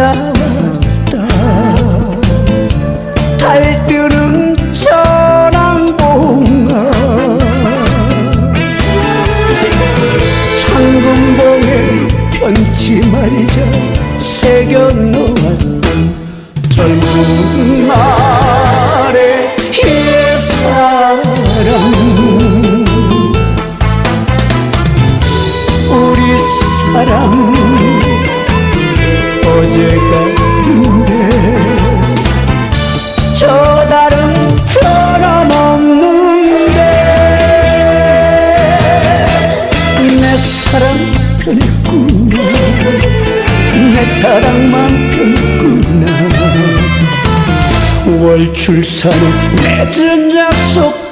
찾아왔다. 달뜨는 전항봉아. 창금봉에 편지 말자 새겨 놓았던 젊은 날의 옛사랑. 우리 사랑 어제 같은데. 저 달은 변함없는데. 내 사랑 변했구나. 내 사랑만 변했구나. 월출산에 맺은 약속